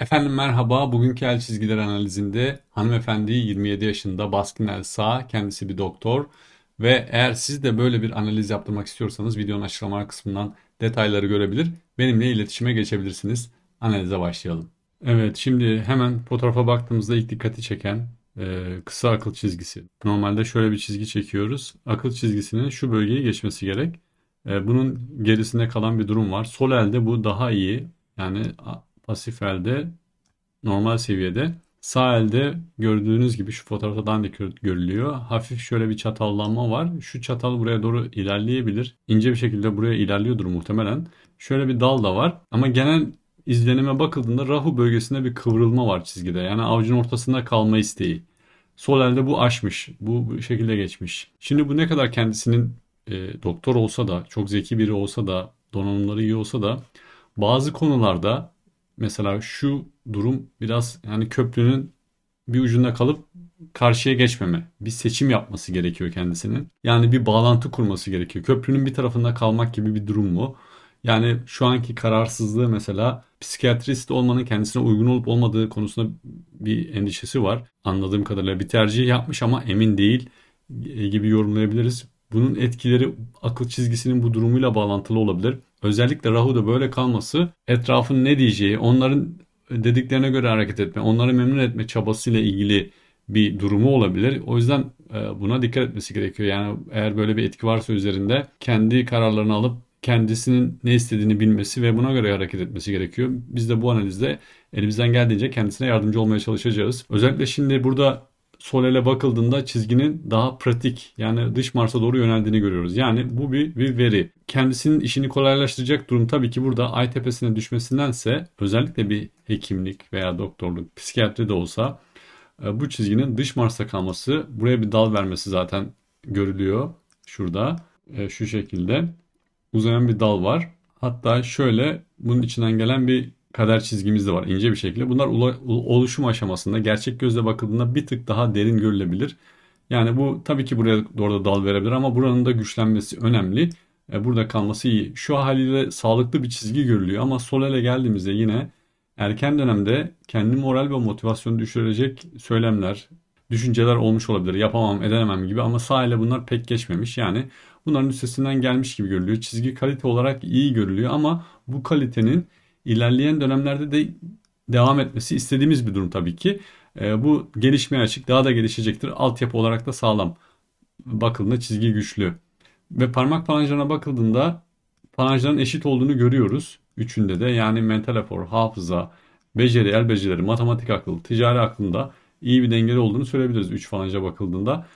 Efendim merhaba. Bugünkü el çizgileri analizinde hanımefendi 27 yaşında baskın el sağ, kendisi bir doktor ve eğer siz de böyle bir analiz yaptırmak istiyorsanız videonun açıklama kısmından detayları görebilir. Benimle iletişime geçebilirsiniz. Analize başlayalım. Evet, şimdi hemen fotoğrafa baktığımızda ilk dikkati çeken e, kısa akıl çizgisi. Normalde şöyle bir çizgi çekiyoruz. Akıl çizgisinin şu bölgeyi geçmesi gerek. E, bunun gerisinde kalan bir durum var. Sol elde bu daha iyi. Yani pasif elde normal seviyede. Sağ elde gördüğünüz gibi şu fotoğraftan da görülüyor. Hafif şöyle bir çatallanma var. Şu çatal buraya doğru ilerleyebilir. İnce bir şekilde buraya ilerliyordur muhtemelen. Şöyle bir dal da var. Ama genel izlenime bakıldığında Rahu bölgesinde bir kıvrılma var çizgide. Yani avucun ortasında kalma isteği. Sol elde bu aşmış. Bu, bu şekilde geçmiş. Şimdi bu ne kadar kendisinin e, doktor olsa da, çok zeki biri olsa da, donanımları iyi olsa da bazı konularda mesela şu durum biraz yani köprünün bir ucunda kalıp karşıya geçmeme. Bir seçim yapması gerekiyor kendisinin. Yani bir bağlantı kurması gerekiyor. Köprünün bir tarafında kalmak gibi bir durum mu? Yani şu anki kararsızlığı mesela psikiyatrist olmanın kendisine uygun olup olmadığı konusunda bir endişesi var. Anladığım kadarıyla bir tercih yapmış ama emin değil gibi yorumlayabiliriz. Bunun etkileri akıl çizgisinin bu durumuyla bağlantılı olabilir. Özellikle Rahu'da böyle kalması etrafın ne diyeceği, onların dediklerine göre hareket etme, onları memnun etme çabasıyla ilgili bir durumu olabilir. O yüzden e, buna dikkat etmesi gerekiyor. Yani eğer böyle bir etki varsa üzerinde kendi kararlarını alıp kendisinin ne istediğini bilmesi ve buna göre hareket etmesi gerekiyor. Biz de bu analizde elimizden geldiğince kendisine yardımcı olmaya çalışacağız. Özellikle şimdi burada sol ele bakıldığında çizginin daha pratik yani dış Mars'a doğru yöneldiğini görüyoruz. Yani bu bir, bir veri. Kendisinin işini kolaylaştıracak durum tabii ki burada ay tepesine düşmesindense özellikle bir hekimlik veya doktorluk, psikiyatri de olsa e, bu çizginin dış Mars'ta kalması, buraya bir dal vermesi zaten görülüyor şurada. E, şu şekilde uzayan bir dal var. Hatta şöyle bunun içinden gelen bir kader çizgimiz de var ince bir şekilde. Bunlar oluşum aşamasında gerçek gözle bakıldığında bir tık daha derin görülebilir. Yani bu tabii ki buraya doğru da dal verebilir ama buranın da güçlenmesi önemli. E, burada kalması iyi. Şu haliyle sağlıklı bir çizgi görülüyor ama sol ele geldiğimizde yine erken dönemde kendi moral ve motivasyonu düşürecek söylemler, düşünceler olmuş olabilir. Yapamam, edemem gibi ama sağ ile bunlar pek geçmemiş. Yani bunların üstesinden gelmiş gibi görülüyor. Çizgi kalite olarak iyi görülüyor ama bu kalitenin ilerleyen dönemlerde de devam etmesi istediğimiz bir durum tabii ki. E, bu gelişmeye açık, daha da gelişecektir. Altyapı olarak da sağlam. Bakıldığında çizgi güçlü. Ve parmak falanjlarına bakıldığında falanjların eşit olduğunu görüyoruz. Üçünde de yani mental efor, hafıza, beceri, el becerileri, matematik akıl, ticari aklında iyi bir dengeli olduğunu söyleyebiliriz 3 falanca bakıldığında.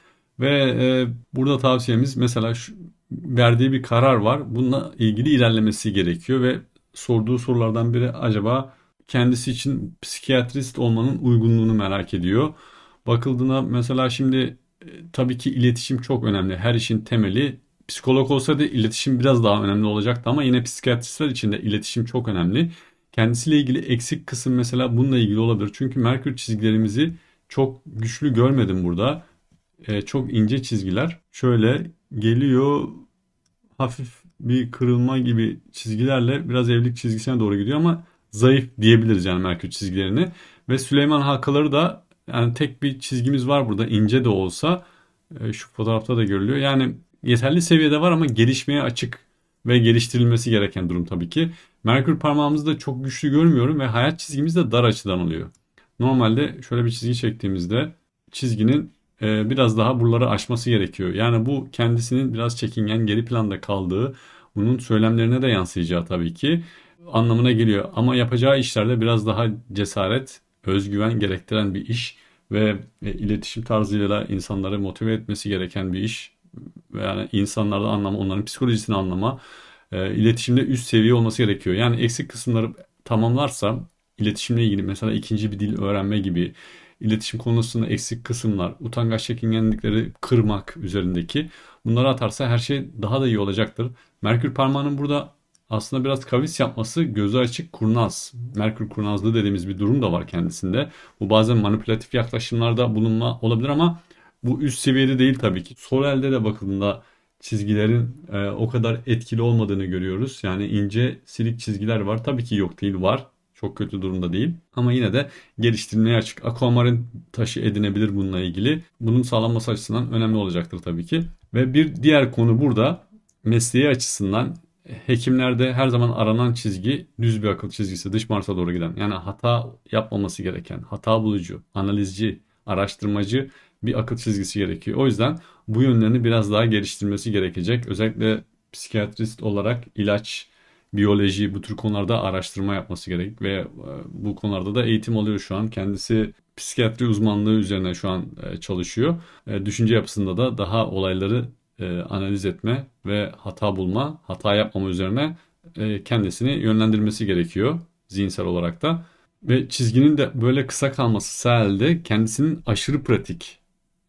Ve e, burada tavsiyemiz mesela şu, verdiği bir karar var. Bununla ilgili ilerlemesi gerekiyor ve sorduğu sorulardan biri acaba kendisi için psikiyatrist olmanın uygunluğunu merak ediyor. Bakıldığında mesela şimdi e, tabii ki iletişim çok önemli. Her işin temeli psikolog olsa da iletişim biraz daha önemli olacaktı ama yine psikiyatristler için de iletişim çok önemli. Kendisiyle ilgili eksik kısım mesela bununla ilgili olabilir. Çünkü Merkür çizgilerimizi çok güçlü görmedim burada. E, çok ince çizgiler. Şöyle geliyor hafif bir kırılma gibi çizgilerle biraz evlilik çizgisine doğru gidiyor ama zayıf diyebiliriz yani Merkür çizgilerini. Ve Süleyman halkaları da yani tek bir çizgimiz var burada ince de olsa e, şu fotoğrafta da görülüyor. Yani yeterli seviyede var ama gelişmeye açık ve geliştirilmesi gereken durum tabii ki. Merkür parmağımızı da çok güçlü görmüyorum ve hayat çizgimiz de dar açıdan oluyor. Normalde şöyle bir çizgi çektiğimizde çizginin e, biraz daha buraları aşması gerekiyor. Yani bu kendisinin biraz çekingen geri planda kaldığı, bunun söylemlerine de yansıyacağı tabii ki anlamına geliyor. Ama yapacağı işlerde biraz daha cesaret, özgüven gerektiren bir iş ve e, iletişim tarzıyla insanları motive etmesi gereken bir iş. Yani insanlarda anlama, onların psikolojisini anlama, e, iletişimde üst seviye olması gerekiyor. Yani eksik kısımları tamamlarsa iletişimle ilgili mesela ikinci bir dil öğrenme gibi iletişim konusunda eksik kısımlar, utangaç çekingenlikleri kırmak üzerindeki bunları atarsa her şey daha da iyi olacaktır. Merkür parmağının burada aslında biraz kavis yapması gözü açık kurnaz. Merkür kurnazlığı dediğimiz bir durum da var kendisinde. Bu bazen manipülatif yaklaşımlarda bulunma olabilir ama bu üst seviyede değil tabii ki. Sol elde de bakıldığında çizgilerin e, o kadar etkili olmadığını görüyoruz. Yani ince silik çizgiler var. Tabii ki yok değil var. Çok kötü durumda değil. Ama yine de geliştirilmeye açık. Aquamarine taşı edinebilir bununla ilgili. Bunun sağlanması açısından önemli olacaktır tabii ki. Ve bir diğer konu burada mesleği açısından hekimlerde her zaman aranan çizgi düz bir akıl çizgisi dış Mars'a doğru giden. Yani hata yapmaması gereken, hata bulucu, analizci, araştırmacı bir akıl çizgisi gerekiyor. O yüzden bu yönlerini biraz daha geliştirmesi gerekecek. Özellikle psikiyatrist olarak ilaç, biyoloji bu tür konularda araştırma yapması gerek ve e, bu konularda da eğitim alıyor şu an. Kendisi psikiyatri uzmanlığı üzerine şu an e, çalışıyor. E, düşünce yapısında da daha olayları analiz etme ve hata bulma, hata yapmama üzerine kendisini yönlendirmesi gerekiyor zihinsel olarak da. Ve çizginin de böyle kısa kalması sahilde kendisinin aşırı pratik.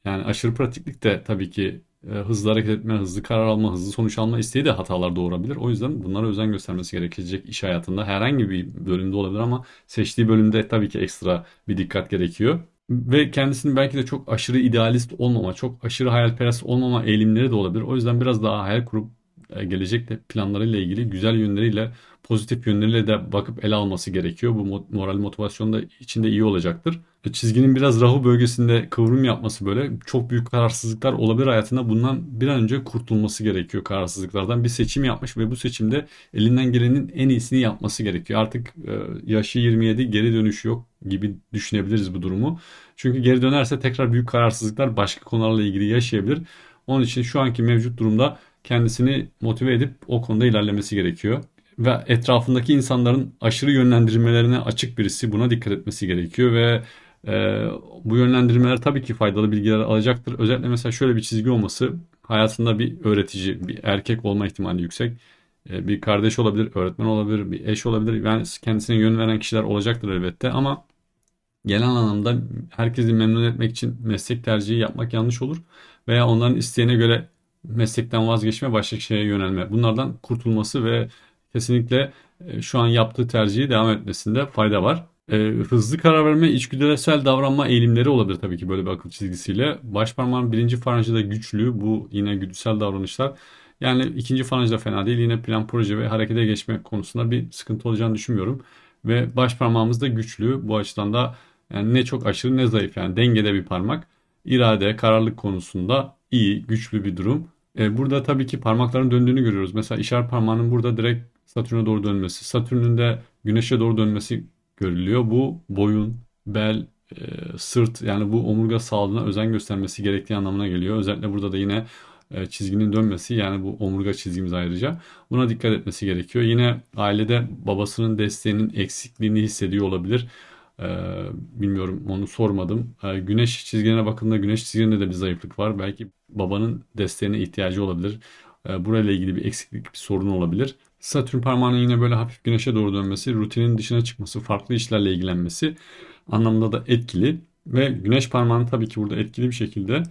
Yani aşırı pratiklik de tabii ki e, hızlı hareket etme, hızlı karar alma, hızlı sonuç alma isteği de hatalar doğurabilir. O yüzden bunlara özen göstermesi gerekecek iş hayatında. Herhangi bir bölümde olabilir ama seçtiği bölümde tabii ki ekstra bir dikkat gerekiyor. Ve kendisinin belki de çok aşırı idealist olmama, çok aşırı hayalperest olmama eğilimleri de olabilir. O yüzden biraz daha hayal kurup e, gelecekte planlarıyla ilgili güzel yönleriyle, pozitif yönleriyle de bakıp ele alması gerekiyor. Bu moral motivasyon da içinde iyi olacaktır. Çizginin biraz rahu bölgesinde kıvrım yapması böyle çok büyük kararsızlıklar olabilir hayatında. Bundan bir an önce kurtulması gerekiyor kararsızlıklardan. Bir seçim yapmış ve bu seçimde elinden gelenin en iyisini yapması gerekiyor. Artık e, yaşı 27 geri dönüş yok gibi düşünebiliriz bu durumu. Çünkü geri dönerse tekrar büyük kararsızlıklar başka konularla ilgili yaşayabilir. Onun için şu anki mevcut durumda kendisini motive edip o konuda ilerlemesi gerekiyor. Ve etrafındaki insanların aşırı yönlendirmelerine açık birisi buna dikkat etmesi gerekiyor ve e, bu yönlendirmeler tabii ki faydalı bilgiler alacaktır. Özellikle mesela şöyle bir çizgi olması hayatında bir öğretici, bir erkek olma ihtimali yüksek. E, bir kardeş olabilir, öğretmen olabilir, bir eş olabilir. Yani kendisine yön veren kişiler olacaktır elbette ama genel anlamda herkesi memnun etmek için meslek tercihi yapmak yanlış olur. Veya onların isteğine göre meslekten vazgeçme, başka şeye yönelme. Bunlardan kurtulması ve kesinlikle e, şu an yaptığı tercihi devam etmesinde fayda var. E, hızlı karar verme, içgüdüsel davranma eğilimleri olabilir tabii ki böyle bir akıl çizgisiyle. Baş parmağın birinci farancı da güçlü. Bu yine güdüsel davranışlar. Yani ikinci farancı da fena değil. Yine plan, proje ve harekete geçme konusunda bir sıkıntı olacağını düşünmüyorum. Ve baş parmağımız da güçlü. Bu açıdan da yani ne çok aşırı ne zayıf yani dengede bir parmak. İrade, kararlılık konusunda iyi, güçlü bir durum. E, burada tabii ki parmakların döndüğünü görüyoruz. Mesela işaret parmağının burada direkt Satürn'e doğru dönmesi, Satürn'ün de Güneş'e doğru dönmesi görülüyor. Bu boyun, bel, e, sırt yani bu omurga sağlığına özen göstermesi gerektiği anlamına geliyor. Özellikle burada da yine e, çizginin dönmesi yani bu omurga çizgimiz ayrıca buna dikkat etmesi gerekiyor. Yine ailede babasının desteğinin eksikliğini hissediyor olabilir. Ee, bilmiyorum onu sormadım. Ee, güneş çizgilerine bakıldığında güneş çizgilerinde de bir zayıflık var. Belki babanın desteğine ihtiyacı olabilir. Ee, burayla ilgili bir eksiklik, bir sorun olabilir. Satürn parmağının yine böyle hafif güneşe doğru dönmesi, rutinin dışına çıkması, farklı işlerle ilgilenmesi anlamında da etkili. Ve güneş parmağının tabii ki burada etkili bir şekilde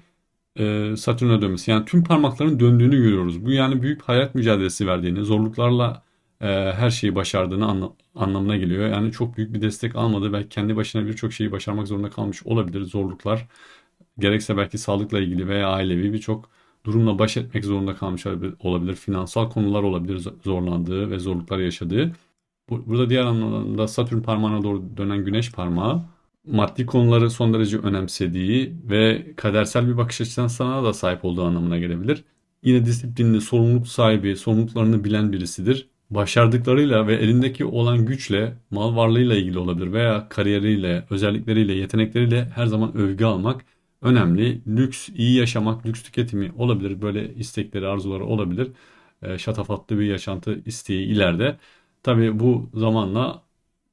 e, Satürn'e dönmesi. Yani tüm parmakların döndüğünü görüyoruz. Bu yani büyük hayat mücadelesi verdiğini, zorluklarla e, her şeyi başardığını anla, anlamına geliyor. Yani çok büyük bir destek almadı. Belki kendi başına birçok şeyi başarmak zorunda kalmış olabilir. Zorluklar gerekse belki sağlıkla ilgili veya ailevi birçok durumla baş etmek zorunda kalmış olabilir. Finansal konular olabilir zorlandığı ve zorluklar yaşadığı. Burada diğer anlamda Satürn parmağına doğru dönen güneş parmağı maddi konuları son derece önemsediği ve kadersel bir bakış açısından sana da sahip olduğu anlamına gelebilir. Yine disiplinli, sorumluluk sahibi, sorumluluklarını bilen birisidir başardıklarıyla ve elindeki olan güçle, mal varlığıyla ilgili olabilir veya kariyeriyle, özellikleriyle, yetenekleriyle her zaman övgü almak önemli. Lüks, iyi yaşamak, lüks tüketimi olabilir. Böyle istekleri, arzuları olabilir. E, şatafatlı bir yaşantı isteği ileride. Tabii bu zamanla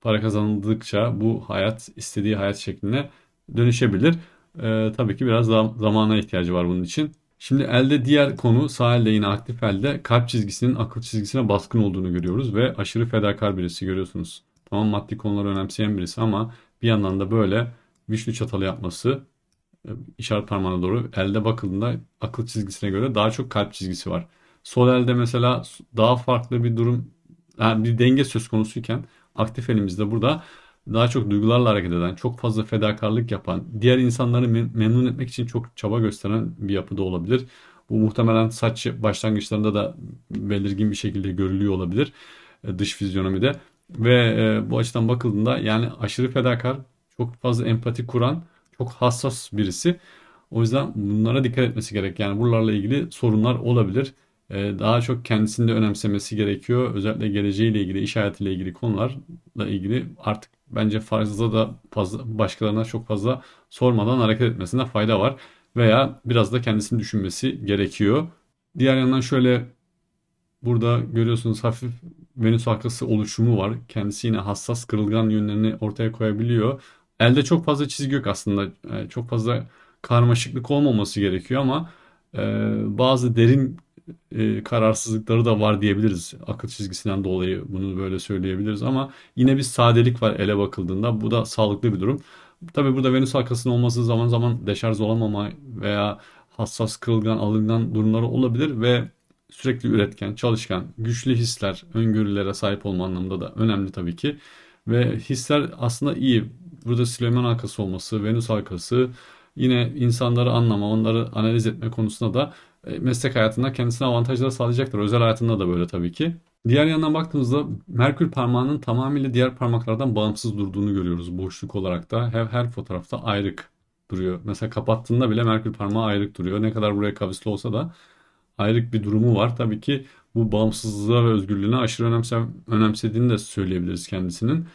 para kazanıldıkça bu hayat istediği hayat şekline dönüşebilir. E, tabii ki biraz zamana ihtiyacı var bunun için. Şimdi elde diğer konu sağ elde yine aktif elde kalp çizgisinin akıl çizgisine baskın olduğunu görüyoruz ve aşırı fedakar birisi görüyorsunuz. Tamam maddi konuları önemseyen birisi ama bir yandan da böyle vişnu çatalı yapması işaret parmağına doğru elde bakıldığında akıl çizgisine göre daha çok kalp çizgisi var. Sol elde mesela daha farklı bir durum yani bir denge söz konusuyken aktif elimizde burada daha çok duygularla hareket eden, çok fazla fedakarlık yapan, diğer insanları memnun etmek için çok çaba gösteren bir yapıda olabilir. Bu muhtemelen saç başlangıçlarında da belirgin bir şekilde görülüyor olabilir e, dış fizyonomide. Ve e, bu açıdan bakıldığında yani aşırı fedakar, çok fazla empati kuran, çok hassas birisi. O yüzden bunlara dikkat etmesi gerek. Yani buralarla ilgili sorunlar olabilir. E, daha çok kendisini de önemsemesi gerekiyor. Özellikle geleceğiyle ilgili, iş hayatıyla ilgili konularla ilgili artık bence fazla da fazla başkalarına çok fazla sormadan hareket etmesine fayda var. Veya biraz da kendisini düşünmesi gerekiyor. Diğer yandan şöyle burada görüyorsunuz hafif Venüs halkası oluşumu var. Kendisi yine hassas, kırılgan yönlerini ortaya koyabiliyor. Elde çok fazla çizgi yok aslında. E, Çok fazla karmaşıklık olmaması gerekiyor ama e, bazı derin e, kararsızlıkları da var diyebiliriz. Akıl çizgisinden dolayı bunu böyle söyleyebiliriz ama yine bir sadelik var ele bakıldığında. Bu da sağlıklı bir durum. Tabii burada Venüs halkasının olması zaman zaman deşarj olamama veya hassas, kırılgan, alıngan durumları olabilir ve sürekli üretken, çalışkan, güçlü hisler, öngörülere sahip olma anlamında da önemli tabii ki. Ve hisler aslında iyi. Burada Süleyman halkası olması, Venüs halkası yine insanları anlama, onları analiz etme konusunda da e, meslek hayatında kendisine avantajlar sağlayacaktır. Özel hayatında da böyle tabii ki. Diğer yandan baktığımızda Merkür parmağının tamamıyla diğer parmaklardan bağımsız durduğunu görüyoruz. Boşluk olarak da her, her fotoğrafta ayrık duruyor. Mesela kapattığında bile Merkür parmağı ayrık duruyor. Ne kadar buraya kavisli olsa da ayrık bir durumu var. Tabii ki bu bağımsızlığa ve özgürlüğüne aşırı önemse, önemsediğini de söyleyebiliriz kendisinin.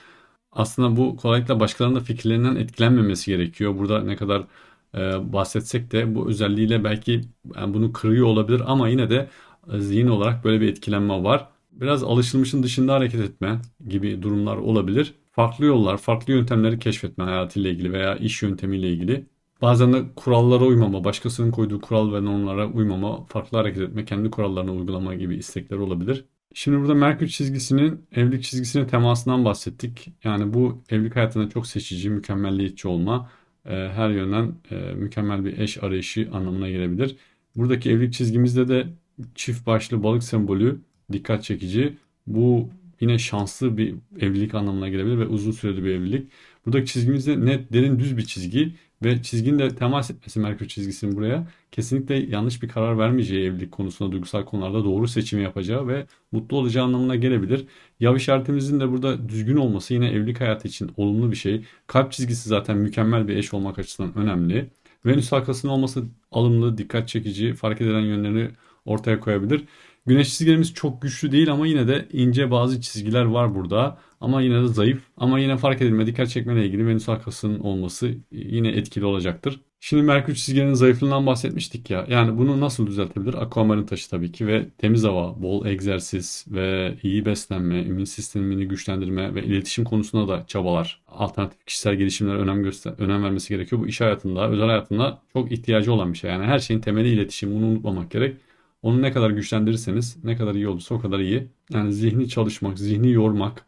Aslında bu kolaylıkla başkalarının da fikirlerinden etkilenmemesi gerekiyor. Burada ne kadar e, bahsetsek de bu özelliğiyle belki yani bunu kırıyor olabilir ama yine de e, zihin olarak böyle bir etkilenme var. Biraz alışılmışın dışında hareket etme gibi durumlar olabilir. Farklı yollar, farklı yöntemleri keşfetme hayatıyla ilgili veya iş yöntemiyle ilgili. Bazen de kurallara uymama, başkasının koyduğu kural ve normlara uymama, farklı hareket etme, kendi kurallarını uygulama gibi istekler olabilir. Şimdi burada Merkür çizgisinin evlilik çizgisine temasından bahsettik. Yani bu evlilik hayatında çok seçici, mükemmelliyetçi olma, e, her yönden e, mükemmel bir eş arayışı anlamına gelebilir. Buradaki evlilik çizgimizde de çift başlı balık sembolü dikkat çekici. Bu yine şanslı bir evlilik anlamına gelebilir ve uzun süreli bir evlilik. Buradaki çizgimizde net, derin, düz bir çizgi ve çizginin de temas etmesi Merkür çizgisinin buraya kesinlikle yanlış bir karar vermeyeceği evlilik konusunda duygusal konularda doğru seçimi yapacağı ve mutlu olacağı anlamına gelebilir. Yav işaretimizin de burada düzgün olması yine evlilik hayatı için olumlu bir şey. Kalp çizgisi zaten mükemmel bir eş olmak açısından önemli. Venüs halkasının olması alımlı, dikkat çekici, fark edilen yönlerini ortaya koyabilir. Güneş çizgilerimiz çok güçlü değil ama yine de ince bazı çizgiler var burada. Ama yine de zayıf. Ama yine fark edilme, dikkat çekmeyle ilgili Venüs halkasının olması yine etkili olacaktır. Şimdi Merkür çizgilerinin zayıflığından bahsetmiştik ya. Yani bunu nasıl düzeltebilir? Aquamarine taşı tabii ki ve temiz hava, bol egzersiz ve iyi beslenme, immün sistemini güçlendirme ve iletişim konusunda da çabalar. Alternatif kişisel gelişimlere önem göster önem vermesi gerekiyor. Bu iş hayatında, özel hayatında çok ihtiyacı olan bir şey. Yani her şeyin temeli iletişim. Bunu unutmamak gerek. Onu ne kadar güçlendirirseniz ne kadar iyi olursa o kadar iyi. Yani zihni çalışmak, zihni yormak.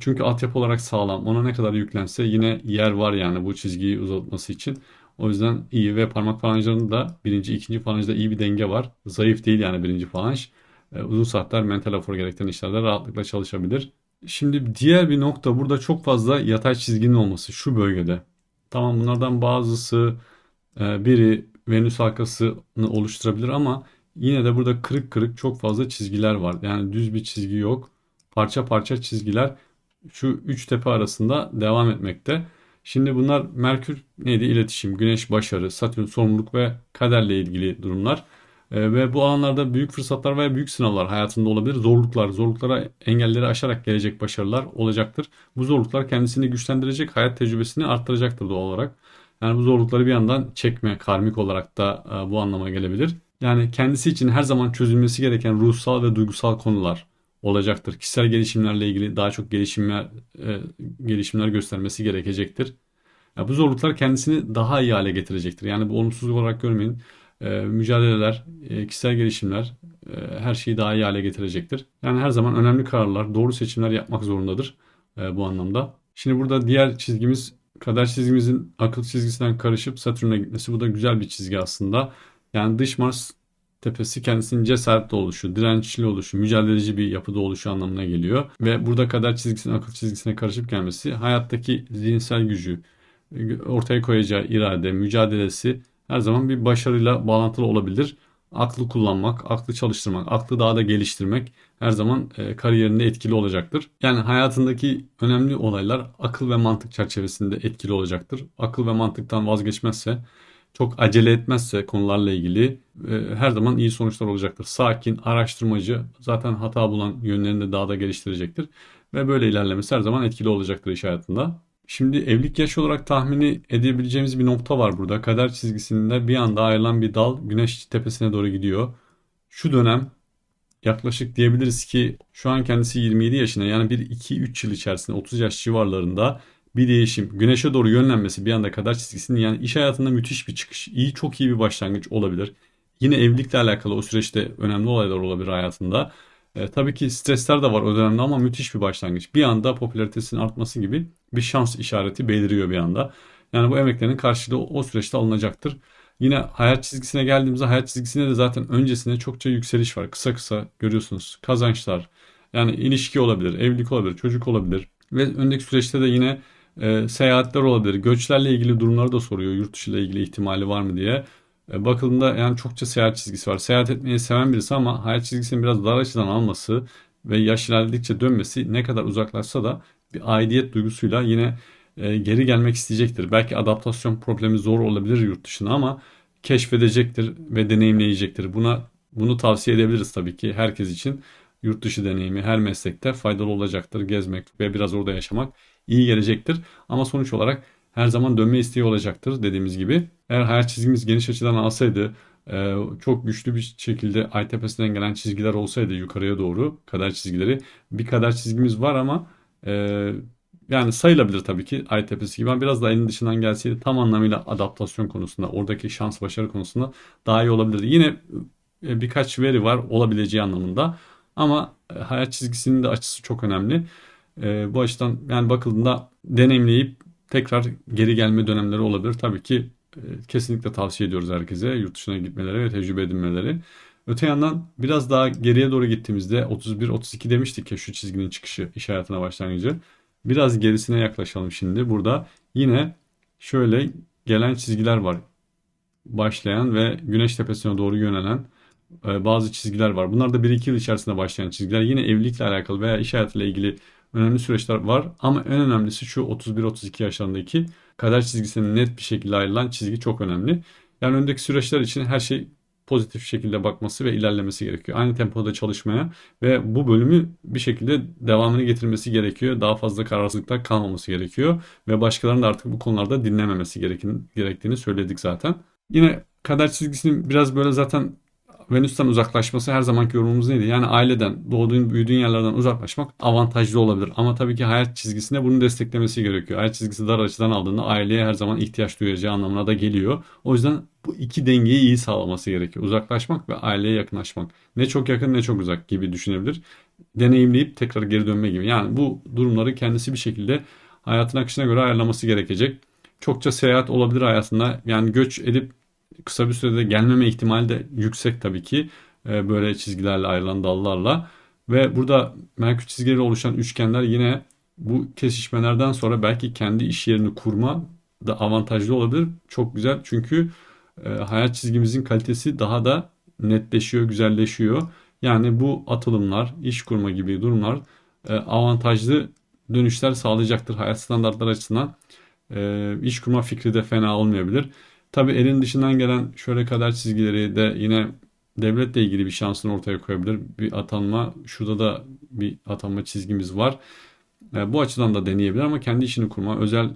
Çünkü altyapı olarak sağlam. Ona ne kadar yüklense yine yer var yani bu çizgiyi uzatması için. O yüzden iyi ve parmak falanjlarında da birinci, ikinci falanjda iyi bir denge var. Zayıf değil yani birinci falanj. E, Uzun saatler mental efor gerektiren işlerde rahatlıkla çalışabilir. Şimdi diğer bir nokta burada çok fazla yatay çizginin olması şu bölgede. Tamam bunlardan bazısı e, biri Venüs halkasını oluşturabilir ama yine de burada kırık kırık çok fazla çizgiler var. Yani düz bir çizgi yok. Parça parça çizgiler şu üç tepe arasında devam etmekte. Şimdi bunlar Merkür neydi? İletişim, Güneş başarı, Satürn sorumluluk ve kaderle ilgili durumlar. Ee, ve bu alanlarda büyük fırsatlar veya büyük sınavlar hayatında olabilir. Zorluklar, zorluklara engelleri aşarak gelecek başarılar olacaktır. Bu zorluklar kendisini güçlendirecek, hayat tecrübesini arttıracaktır doğal olarak. Yani bu zorlukları bir yandan çekme, karmik olarak da e, bu anlama gelebilir. Yani kendisi için her zaman çözülmesi gereken ruhsal ve duygusal konular olacaktır. Kişisel gelişimlerle ilgili daha çok gelişimler e, gelişimler göstermesi gerekecektir. Ya bu zorluklar kendisini daha iyi hale getirecektir. Yani bu olumsuzluk olarak görmeyin. E, mücadeleler, e, kişisel gelişimler e, her şeyi daha iyi hale getirecektir. Yani her zaman önemli kararlar, doğru seçimler yapmak zorundadır e, bu anlamda. Şimdi burada diğer çizgimiz kader çizgimizin akıl çizgisinden karışıp Satürn'e gitmesi. Bu da güzel bir çizgi aslında. Yani dış Mars tepesi kendisinin cesaretli oluşu, dirençli oluşu, mücadeleci bir yapıda oluşu anlamına geliyor. Ve burada kader çizgisinin akıl çizgisine karışıp gelmesi hayattaki zihinsel gücü, ortaya koyacağı irade, mücadelesi her zaman bir başarıyla bağlantılı olabilir. Aklı kullanmak, aklı çalıştırmak, aklı daha da geliştirmek her zaman e, kariyerinde etkili olacaktır. Yani hayatındaki önemli olaylar akıl ve mantık çerçevesinde etkili olacaktır. Akıl ve mantıktan vazgeçmezse, çok acele etmezse konularla ilgili e, her zaman iyi sonuçlar olacaktır. Sakin, araştırmacı, zaten hata bulan yönlerini de daha da geliştirecektir. Ve böyle ilerlemesi her zaman etkili olacaktır iş hayatında. Şimdi evlilik yaşı olarak tahmini edebileceğimiz bir nokta var burada. Kader çizgisinde bir anda ayrılan bir dal güneş tepesine doğru gidiyor. Şu dönem yaklaşık diyebiliriz ki şu an kendisi 27 yaşında yani bir 2-3 yıl içerisinde 30 yaş civarlarında bir değişim, güneşe doğru yönlenmesi bir anda kader çizgisinin yani iş hayatında müthiş bir çıkış, iyi çok iyi bir başlangıç olabilir. Yine evlilikle alakalı o süreçte önemli olaylar olabilir hayatında. E, tabii ki stresler de var o dönemde ama müthiş bir başlangıç. Bir anda popülaritesinin artması gibi bir şans işareti beliriyor bir anda. Yani bu emeklerin karşılığı o süreçte alınacaktır. Yine hayat çizgisine geldiğimizde hayat çizgisine de zaten öncesinde çokça yükseliş var. Kısa kısa görüyorsunuz kazançlar. Yani ilişki olabilir, evlilik olabilir, çocuk olabilir. Ve öndeki süreçte de yine e, seyahatler olabilir. Göçlerle ilgili durumları da soruyor. Yurt dışı ile ilgili ihtimali var mı diye. E, bakıldığında yani çokça seyahat çizgisi var. Seyahat etmeyi seven birisi ama hayat çizgisini biraz dar açıdan alması ve yaş ilerledikçe dönmesi ne kadar uzaklaşsa da bir aidiyet duygusuyla yine e, geri gelmek isteyecektir. Belki adaptasyon problemi zor olabilir yurt dışına ama keşfedecektir ve deneyimleyecektir. Buna bunu tavsiye edebiliriz tabii ki herkes için. Yurt dışı deneyimi her meslekte faydalı olacaktır. Gezmek ve biraz orada yaşamak iyi gelecektir. Ama sonuç olarak her zaman dönme isteği olacaktır dediğimiz gibi. Eğer hayat çizgimiz geniş açıdan alsaydı e, çok güçlü bir şekilde ay tepesinden gelen çizgiler olsaydı yukarıya doğru kader çizgileri bir kader çizgimiz var ama e, yani sayılabilir tabii ki ay tepesi gibi. Ben biraz da elin dışından gelseydi tam anlamıyla adaptasyon konusunda, oradaki şans başarı konusunda daha iyi olabilirdi. Yine e, birkaç veri var olabileceği anlamında. Ama hayat çizgisinin de açısı çok önemli. Bu açıdan yani bakıldığında deneyimleyip tekrar geri gelme dönemleri olabilir. Tabii ki e, kesinlikle tavsiye ediyoruz herkese yurt dışına gitmeleri ve tecrübe edinmeleri. Öte yandan biraz daha geriye doğru gittiğimizde 31-32 demiştik ya şu çizginin çıkışı iş hayatına başlangıcı. Biraz gerisine yaklaşalım şimdi. Burada yine şöyle gelen çizgiler var. Başlayan ve güneş tepesine doğru yönelen e, bazı çizgiler var. Bunlar da 1-2 yıl içerisinde başlayan çizgiler. Yine evlilikle alakalı veya iş hayatıyla ilgili önemli süreçler var. Ama en önemlisi şu 31-32 yaşlarındaki kader çizgisinin net bir şekilde ayrılan çizgi çok önemli. Yani öndeki süreçler için her şey pozitif şekilde bakması ve ilerlemesi gerekiyor. Aynı tempoda çalışmaya ve bu bölümü bir şekilde devamını getirmesi gerekiyor. Daha fazla kararsızlıkta kalmaması gerekiyor ve başkalarının da artık bu konularda dinlememesi gerektiğini söyledik zaten. Yine kader çizgisinin biraz böyle zaten Venüs'ten uzaklaşması her zamanki yorumumuz neydi? Yani aileden, doğduğun, büyüdüğün yerlerden uzaklaşmak avantajlı olabilir. Ama tabii ki hayat çizgisinde bunu desteklemesi gerekiyor. Hayat çizgisi dar açıdan aldığında aileye her zaman ihtiyaç duyacağı anlamına da geliyor. O yüzden bu iki dengeyi iyi sağlaması gerekiyor. Uzaklaşmak ve aileye yakınlaşmak. Ne çok yakın ne çok uzak gibi düşünebilir. Deneyimleyip tekrar geri dönme gibi. Yani bu durumları kendisi bir şekilde hayatın akışına göre ayarlaması gerekecek. Çokça seyahat olabilir hayatında. Yani göç edip kısa bir sürede gelmeme ihtimali de yüksek tabii ki. E, böyle çizgilerle ayrılan dallarla. Ve burada Merkür çizgileri oluşan üçgenler yine bu kesişmelerden sonra belki kendi iş yerini kurma da avantajlı olabilir. Çok güzel çünkü e, hayat çizgimizin kalitesi daha da netleşiyor, güzelleşiyor. Yani bu atılımlar, iş kurma gibi durumlar e, avantajlı dönüşler sağlayacaktır hayat standartları açısından. E, iş kurma fikri de fena olmayabilir. Tabii elin dışından gelen şöyle kadar çizgileri de yine devletle ilgili bir şansını ortaya koyabilir. Bir atanma, şurada da bir atanma çizgimiz var. E, bu açıdan da deneyebilir ama kendi işini kurma, özel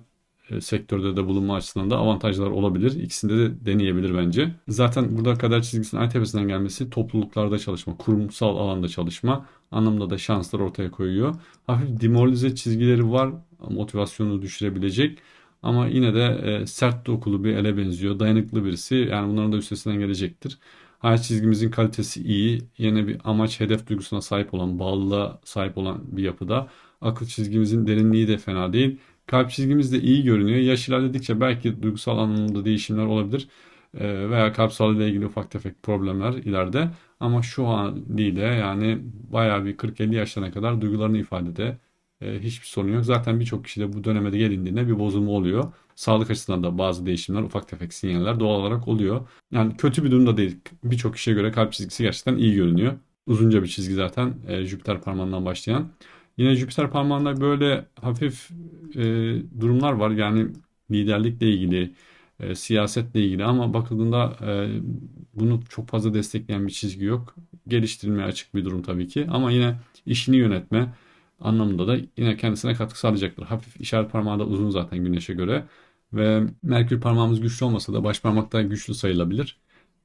e, sektörde de bulunma açısından da avantajlar olabilir. İkisinde de deneyebilir bence. Zaten burada kader çizgisinin ay tepesinden gelmesi topluluklarda çalışma, kurumsal alanda çalışma anlamda da şanslar ortaya koyuyor. Hafif demoralize çizgileri var motivasyonu düşürebilecek. Ama yine de e, sert dokulu bir ele benziyor. Dayanıklı birisi. Yani bunların da üstesinden gelecektir. Hayat çizgimizin kalitesi iyi. Yine bir amaç, hedef duygusuna sahip olan, bağlılığa sahip olan bir yapıda. Akıl çizgimizin derinliği de fena değil. Kalp çizgimiz de iyi görünüyor. Yaş ilerledikçe belki duygusal anlamda değişimler olabilir. E, veya kalp sağlığı ile ilgili ufak tefek problemler ileride. Ama şu haliyle yani bayağı bir 40-50 yaşlarına kadar duygularını ifadede e, hiçbir sorun yok. Zaten birçok kişide bu dönemede gelindiğinde bir bozulma oluyor. Sağlık açısından da bazı değişimler, ufak tefek sinyaller doğal olarak oluyor. Yani kötü bir durumda değil. Birçok kişiye göre kalp çizgisi gerçekten iyi görünüyor. Uzunca bir çizgi zaten e, Jüpiter parmağından başlayan. Yine Jüpiter parmağında böyle hafif e, durumlar var. Yani liderlikle ilgili, e, siyasetle ilgili ama bakıldığında e, bunu çok fazla destekleyen bir çizgi yok. Geliştirilmeye açık bir durum tabii ki ama yine işini yönetme anlamında da yine kendisine katkı sağlayacaktır. Hafif işaret parmağı da uzun zaten güneşe göre ve Merkür parmağımız güçlü olmasa da baş parmak da güçlü sayılabilir.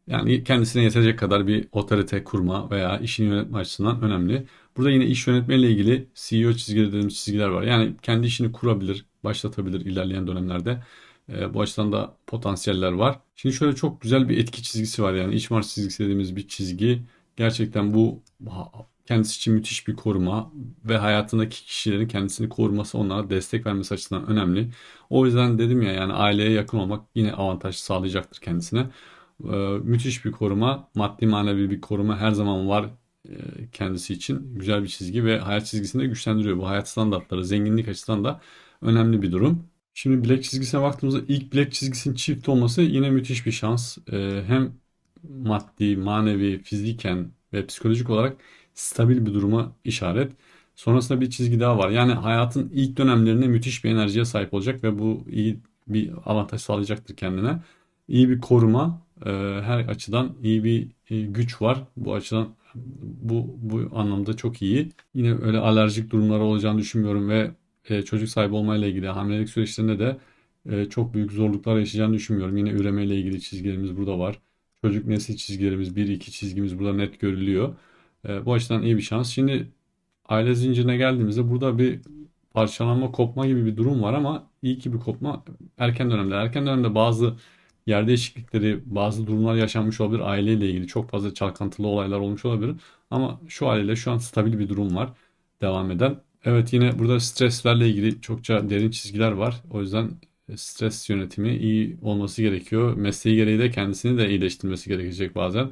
Yani kendisine yetecek kadar bir otorite kurma veya işini yönetme açısından önemli. Burada yine iş yönetmeyle ilgili CEO çizgileri dediğimiz çizgiler var. Yani kendi işini kurabilir, başlatabilir ilerleyen dönemlerde. E, bu açıdan da potansiyeller var. Şimdi şöyle çok güzel bir etki çizgisi var. Yani iç Mars çizgisi dediğimiz bir çizgi. Gerçekten bu kendisi için müthiş bir koruma ve hayatındaki kişilerin kendisini koruması, onlara destek vermesi açısından önemli. O yüzden dedim ya yani aileye yakın olmak yine avantaj sağlayacaktır kendisine. Ee, müthiş bir koruma, maddi manevi bir koruma her zaman var e, kendisi için. Güzel bir çizgi ve hayat çizgisini de güçlendiriyor. Bu hayat standartları, zenginlik açısından da önemli bir durum. Şimdi bilek çizgisine baktığımızda ilk bilek çizgisinin çift olması yine müthiş bir şans. Ee, hem maddi, manevi, fiziken ve psikolojik olarak stabil bir duruma işaret. Sonrasında bir çizgi daha var. Yani hayatın ilk dönemlerinde müthiş bir enerjiye sahip olacak ve bu iyi bir avantaj sağlayacaktır kendine. İyi bir koruma, e, her açıdan iyi bir e, güç var. Bu açıdan bu bu anlamda çok iyi. Yine öyle alerjik durumlar olacağını düşünmüyorum ve e, çocuk sahibi olmayla ilgili hamilelik süreçlerinde de çok büyük zorluklar yaşayacağını düşünmüyorum. Yine üremeyle ilgili çizgilerimiz burada var. Çocuk nesil çizgilerimiz 1-2 çizgimiz burada net görülüyor. Bu açıdan iyi bir şans. Şimdi aile zincirine geldiğimizde burada bir parçalanma, kopma gibi bir durum var ama iyi ki bir kopma erken dönemde. Erken dönemde bazı yer değişiklikleri, bazı durumlar yaşanmış olabilir. Aileyle ilgili çok fazla çalkantılı olaylar olmuş olabilir. Ama şu aileyle şu an stabil bir durum var devam eden. Evet yine burada streslerle ilgili çokça derin çizgiler var. O yüzden stres yönetimi iyi olması gerekiyor. Mesleği gereği de kendisini de iyileştirmesi gerekecek bazen.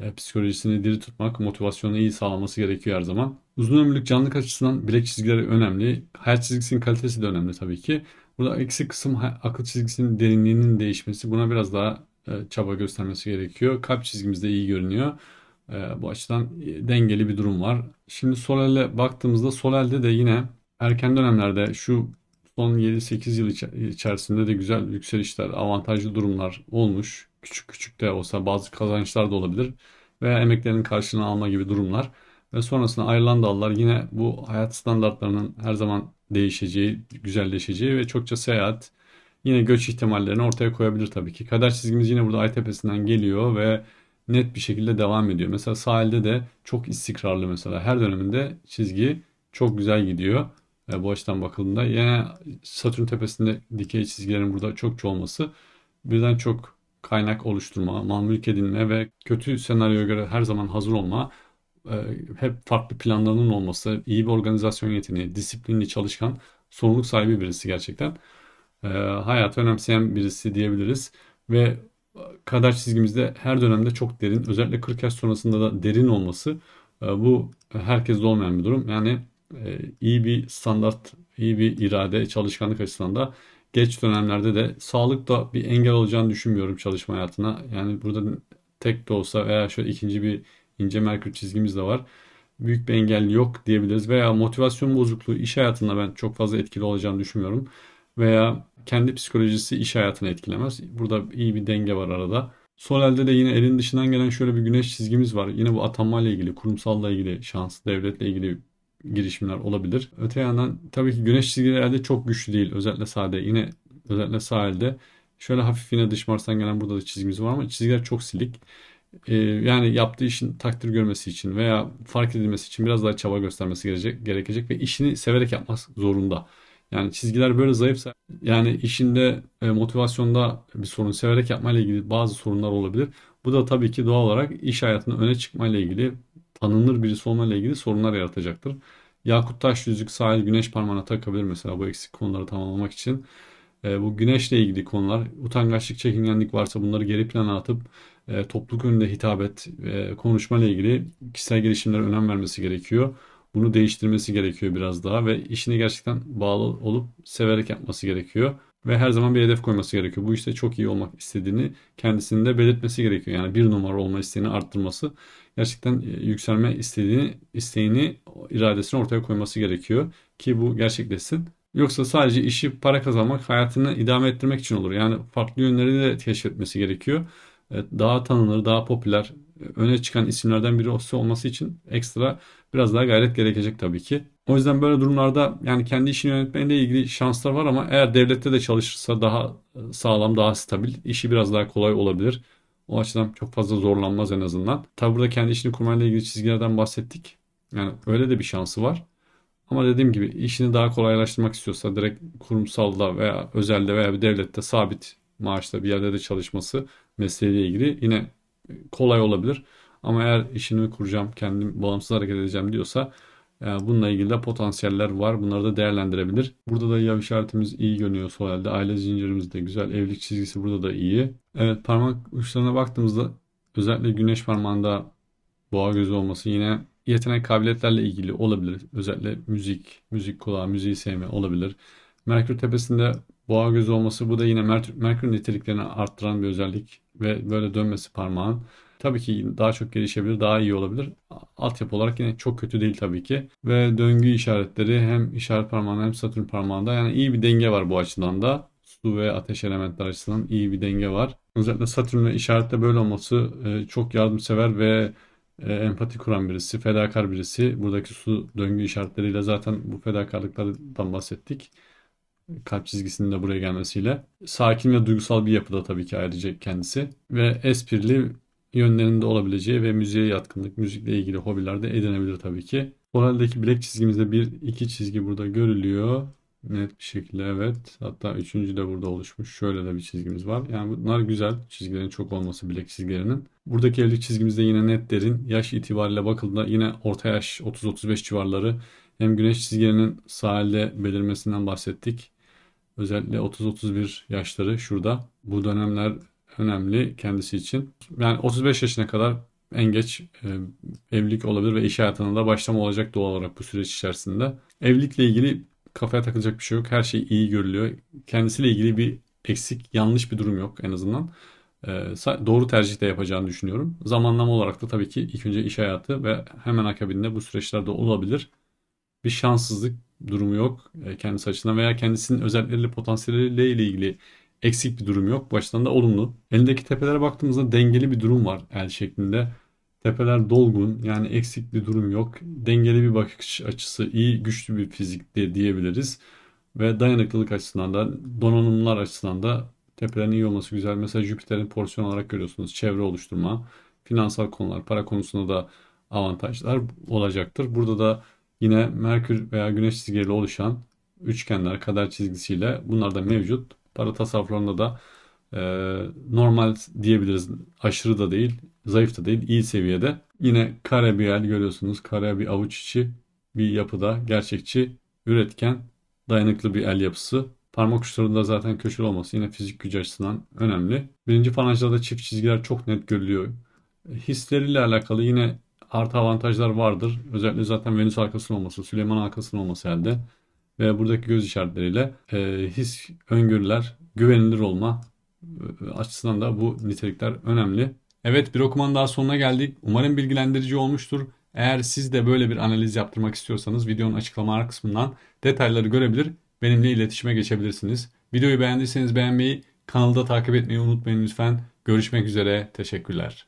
E, psikolojisini diri tutmak, motivasyonu iyi sağlaması gerekiyor her zaman. Uzun ömürlük canlılık açısından bilek çizgileri önemli. Hayat çizgisinin kalitesi de önemli tabii ki. Burada eksik kısım akıl çizgisinin derinliğinin değişmesi. Buna biraz daha e, çaba göstermesi gerekiyor. Kalp çizgimiz de iyi görünüyor. E, bu açıdan dengeli bir durum var. Şimdi sol elle baktığımızda sol elde de yine erken dönemlerde şu son 7-8 yıl içerisinde de güzel yükselişler, avantajlı durumlar olmuş. Küçük küçük de olsa bazı kazançlar da olabilir. Veya emeklerin karşılığını alma gibi durumlar. Ve sonrasında ayrılan dallar yine bu hayat standartlarının her zaman değişeceği, güzelleşeceği ve çokça seyahat yine göç ihtimallerini ortaya koyabilir tabii ki. Kader çizgimiz yine burada ay tepesinden geliyor ve net bir şekilde devam ediyor. Mesela sahilde de çok istikrarlı mesela her döneminde çizgi çok güzel gidiyor. E, bu açıdan bakıldığında yine Satürn tepesinde dikey çizgilerin burada çokça olması birden çok kaynak oluşturma, mal mülk edinme ve kötü senaryoya göre her zaman hazır olma e, hep farklı planlarının olması, iyi bir organizasyon yeteneği, disiplinli, çalışkan, sorumluluk sahibi birisi gerçekten. E, hayatı önemseyen birisi diyebiliriz. Ve kader çizgimizde her dönemde çok derin, özellikle 40 yaş sonrasında da derin olması e, bu herkeste olmayan bir durum. Yani iyi bir standart, iyi bir irade, çalışkanlık açısından da geç dönemlerde de sağlık da bir engel olacağını düşünmüyorum çalışma hayatına. Yani burada tek de olsa veya şöyle ikinci bir ince merkür çizgimiz de var. Büyük bir engel yok diyebiliriz. Veya motivasyon bozukluğu iş hayatında ben çok fazla etkili olacağını düşünmüyorum. Veya kendi psikolojisi iş hayatını etkilemez. Burada iyi bir denge var arada. Sol elde de yine elin dışından gelen şöyle bir güneş çizgimiz var. Yine bu atanmayla ilgili, kurumsalla ilgili şans, devletle ilgili girişimler olabilir. Öte yandan tabii ki güneş çizgileri elde çok güçlü değil. Özellikle sağda. Yine özellikle sağ elde. Şöyle hafif yine dış Mars'tan gelen burada da çizgimiz var ama çizgiler çok silik e, yani yaptığı işin takdir görmesi için veya fark edilmesi için biraz daha çaba göstermesi gerekecek, gerekecek ve işini severek yapmak zorunda. Yani çizgiler böyle zayıfsa yani işinde e, motivasyonda bir sorun severek yapmayla ilgili bazı sorunlar olabilir. Bu da tabii ki doğal olarak iş hayatında öne çıkmayla ilgili tanınır birisi olmayla ilgili sorunlar yaratacaktır. Yakut taş yüzük sahil güneş parmağına takabilir mesela bu eksik konuları tamamlamak için. E, bu güneşle ilgili konular utangaçlık, çekingenlik varsa bunları geri plana atıp e, topluluk önünde hitabet, e, konuşma ile ilgili kişisel gelişimlere önem vermesi gerekiyor. Bunu değiştirmesi gerekiyor biraz daha ve işini gerçekten bağlı olup severek yapması gerekiyor. Ve her zaman bir hedef koyması gerekiyor. Bu işte çok iyi olmak istediğini kendisinde belirtmesi gerekiyor. Yani bir numara olma isteğini arttırması gerçekten e, yükselme istediğini, isteğini, iradesini ortaya koyması gerekiyor ki bu gerçekleşsin. Yoksa sadece işi para kazanmak, hayatını idame ettirmek için olur. Yani farklı yönleri de keşfetmesi gerekiyor. E, daha tanınır, daha popüler, e, öne çıkan isimlerden biri olması için ekstra biraz daha gayret gerekecek tabii ki. O yüzden böyle durumlarda yani kendi işini yönetmeyle ilgili şanslar var ama eğer devlette de çalışırsa daha sağlam, daha stabil, işi biraz daha kolay olabilir. O açıdan çok fazla zorlanmaz en azından. Tabi burada kendi işini kurmayla ilgili çizgilerden bahsettik. Yani öyle de bir şansı var. Ama dediğim gibi işini daha kolaylaştırmak istiyorsa direkt kurumsalda veya özelde veya bir devlette sabit maaşta bir yerde de çalışması mesleğiyle ilgili yine kolay olabilir. Ama eğer işini kuracağım, kendim bağımsız hareket edeceğim diyorsa bununla ilgili de potansiyeller var. Bunları da değerlendirebilir. Burada da yav işaretimiz iyi görünüyor sol elde. Aile zincirimiz de güzel. Evlilik çizgisi burada da iyi. Evet parmak uçlarına baktığımızda özellikle güneş parmağında boğa gözü olması yine yetenek kabiliyetlerle ilgili olabilir. Özellikle müzik, müzik kulağı, müziği sevme olabilir. Merkür tepesinde boğa gözü olması bu da yine Merkür, Merkür niteliklerini arttıran bir özellik ve böyle dönmesi parmağın. Tabii ki daha çok gelişebilir, daha iyi olabilir. Altyapı olarak yine çok kötü değil tabii ki. Ve döngü işaretleri hem işaret parmağında hem satürn parmağında yani iyi bir denge var bu açıdan da. Su ve ateş elementler açısından iyi bir denge var. Özellikle satürn ve işarette böyle olması e, çok yardımsever ve e, empati kuran birisi, fedakar birisi. Buradaki su döngü işaretleriyle zaten bu fedakarlıklardan bahsettik. Kalp çizgisinin de buraya gelmesiyle. Sakin ve duygusal bir yapıda tabii ki ayrıca kendisi. Ve esprili yönlerinde olabileceği ve müziğe yatkınlık, müzikle ilgili hobiler de edinebilir tabii ki. Oraldaki bilek çizgimizde bir iki çizgi burada görülüyor. Net bir şekilde evet. Hatta üçüncü de burada oluşmuş. Şöyle de bir çizgimiz var. Yani bunlar güzel. Çizgilerin çok olması bilek çizgilerinin. Buradaki evlilik çizgimizde yine net derin. Yaş itibariyle bakıldığında yine orta yaş 30-35 civarları. Hem güneş çizgilerinin sahilde belirmesinden bahsettik. Özellikle 30-31 yaşları şurada. Bu dönemler önemli kendisi için. Yani 35 yaşına kadar en geç e, evlilik olabilir ve iş hayatına da başlama olacak doğal olarak bu süreç içerisinde. Evlilikle ilgili kafaya takılacak bir şey yok. Her şey iyi görülüyor. Kendisiyle ilgili bir eksik, yanlış bir durum yok en azından. E, doğru tercih de yapacağını düşünüyorum. Zamanlama olarak da tabii ki ilk önce iş hayatı ve hemen akabinde bu süreçlerde olabilir. Bir şanssızlık durumu yok e, kendisi açısından veya kendisinin özellikleriyle, potansiyelleriyle ilgili eksik bir durum yok. Baştan da olumlu. Elindeki tepelere baktığımızda dengeli bir durum var el şeklinde. Tepeler dolgun yani eksik bir durum yok. Dengeli bir bakış açısı, iyi güçlü bir fizik de diyebiliriz. Ve dayanıklılık açısından da donanımlar açısından da tepelerin iyi olması güzel. Mesela Jüpiter'in porsiyon olarak görüyorsunuz. Çevre oluşturma, finansal konular, para konusunda da avantajlar olacaktır. Burada da yine Merkür veya Güneş çizgileri oluşan üçgenler, kader çizgisiyle bunlar da mevcut. Para tasarruflarında da e, normal diyebiliriz. Aşırı da değil, zayıf da değil, iyi seviyede. Yine kare bir el görüyorsunuz. Kare bir avuç içi bir yapıda gerçekçi, üretken, dayanıklı bir el yapısı. Parmak uçlarında zaten köşeli olması yine fizik gücü açısından önemli. Birinci falanjda çift çizgiler çok net görülüyor. Hisleriyle alakalı yine artı avantajlar vardır. Özellikle zaten Venüs arkasının olması, Süleyman arkasının olması elde ve buradaki göz işaretleriyle e, his, öngörüler, güvenilir olma e, açısından da bu nitelikler önemli. Evet bir okumanın daha sonuna geldik. Umarım bilgilendirici olmuştur. Eğer siz de böyle bir analiz yaptırmak istiyorsanız videonun açıklamalar kısmından detayları görebilir, benimle iletişime geçebilirsiniz. Videoyu beğendiyseniz beğenmeyi, kanalda takip etmeyi unutmayın lütfen. Görüşmek üzere, teşekkürler.